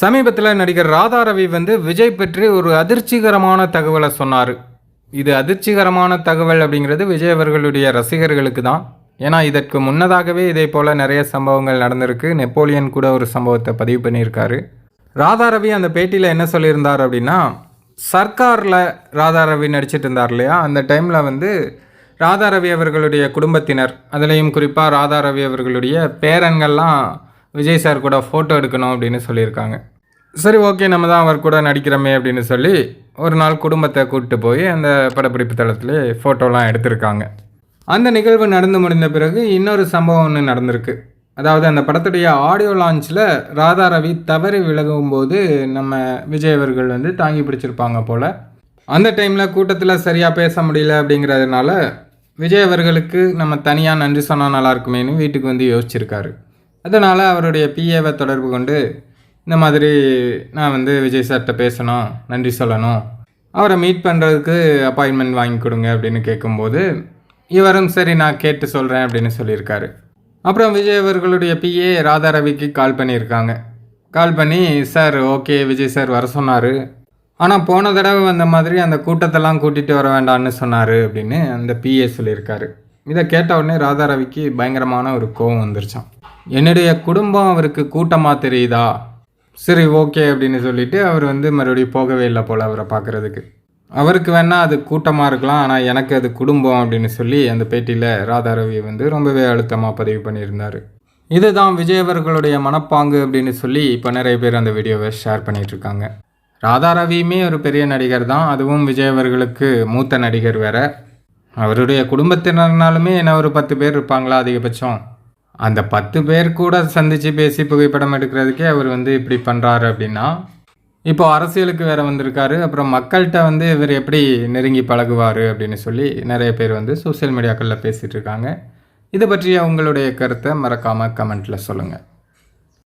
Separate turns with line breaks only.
சமீபத்தில் நடிகர் ராதா ரவி வந்து விஜய் பற்றி ஒரு அதிர்ச்சிகரமான தகவலை சொன்னார். இது அதிர்ச்சிகரமான தகவல் அப்படிங்கிறது விஜய் அவர்களுடைய ரசிகர்களுக்கு தான். ஏன்னா இதற்கு முன்னதாகவே இதே போல் நிறைய சம்பவங்கள் நடந்திருக்கு. நெப்போலியன் கூட ஒரு சம்பவத்தை பதிவு பண்ணியிருக்காரு. ராதா ரவி அந்த பேட்டியில் என்ன சொல்லியிருந்தார் அப்படின்னா சர்க்காரில் ராதா ரவி நடிச்சிட்டு இருந்தார் இல்லையா? அந்த டைமில் வந்து ராதா ரவி அவர்களுடைய குடும்பத்தினர் அதுலேயும் குறிப்பாக ராதா ரவி அவர்களுடைய பேரன்கள்லாம் விஜய் சார் கூட ஃபோட்டோ எடுக்கணும் அப்படின்னு சொல்லியிருக்காங்க. சரி ஓகே நம்ம தான் அவர் கூட நடிக்கிறோமே அப்படின்னு சொல்லி ஒரு நாள் குடும்பத்தை கூப்பிட்டு போய் அந்த படப்பிடிப்பு தளத்தில் ஃபோட்டோலாம் எடுத்திருக்காங்க. அந்த நிகழ்வு நடந்து முடிந்த பிறகு இன்னொரு சம்பவம் ஒன்று நடந்திருக்கு. அதாவது அந்த படத்துடைய ஆடியோ லான்ச்சில் ராதா ரவி தவறி விலகும்போது நம்ம விஜய் அவர்கள் வந்து தாங்கி பிடிச்சிருப்பாங்க போல். அந்த டைமில் கூட்டத்தில் சரியாக பேச முடியல அப்படிங்கிறதுனால விஜய் அவர்களுக்கு நம்ம தனியாக நன்றி சொன்னால் நல்லா இருக்குமேனு வீட்டுக்கு வந்து யோசிச்சிருக்காரு. அதனால் அவருடைய பிஏவை தொடர்பு கொண்டு இந்த மாதிரி நான் வந்து விஜய் சார்கிட்ட பேசணும் நன்றி சொல்லணும். அவரை மீட் பண்ணுறதுக்கு அப்பாயின்மெண்ட் வாங்கி கொடுங்க அப்படின்னு கேட்கும்போது இவரும் சரி நான் கேட்டு சொல்கிறேன் அப்படின்னு சொல்லியிருக்காரு. அப்புறம் விஜய் அவர்களுடைய பிஏ ராதா ரவிக்கு கால் பண்ணியிருக்காங்க. கால் பண்ணி சார் ஓகே விஜய் சார் வர சொன்னார். ஆனால் போன தடவை வந்த மாதிரி அந்த கூட்டத்தெல்லாம் கூட்டிகிட்டு வர வேண்டாம்னு சொன்னார் அப்படின்னு அந்த பிஏ சொல்லியிருக்காரு. இதை கேட்ட உடனே ராதா ரவிக்கு பயங்கரமான ஒரு கோவம் வந்துருச்சான் என்னுடைய குடும்பம் அவருக்கு கூட்டமாக தெரியுதா? சரி ஓகே அப்படின்னு சொல்லிட்டு அவர் வந்து மறுபடியும் போகவே இல்லை போல் அவரை பார்க்குறதுக்கு. அவருக்கு வேணால் அது கூட்டமாக இருக்கலாம் ஆனால் எனக்கு அது குடும்பம் அப்படின்னு சொல்லி அந்த பேட்டியில் ராதா ரவி வந்து ரொம்பவே அழுத்தமாக பதிவு பண்ணியிருந்தார். இதுதான் விஜய் அவர்களுடைய மனப்பாங்கு அப்படின்னு சொல்லி இப்போ நிறைய பேர் அந்த வீடியோவை ஷேர் பண்ணிகிட்ருக்காங்க ராதா ரவியுமே ஒரு பெரிய நடிகர் தான் அதுவும் விஜய் அவர்களுக்கு மூத்த நடிகர் வேற. அவருடைய குடும்பத்தினர்னாலுமே என்ன ஒரு பத்து பேர் இருப்பாங்களா அதிகபட்சம்? அந்த பத்து பேர் கூட சந்தித்து பேசி புகைப்படம் எடுக்கிறதுக்கே அவர் வந்து இப்படி பண்ணுறாரு அப்படின்னா இப்போ அரசியலுக்கு வேற வந்திருக்காரு. அப்புறம் மக்கள்கிட்ட வந்து இவர் எப்படி நெருங்கி பழகுவார் அப்படின்னு சொல்லி நிறைய பேர் வந்து சோஷியல் மீடியாக்களில் பேசிகிட்டு இருக்காங்க. இதை பற்றிய உங்களுடைய கருத்தை மறக்காமல் கமெண்ட்டில் சொல்லுங்கள்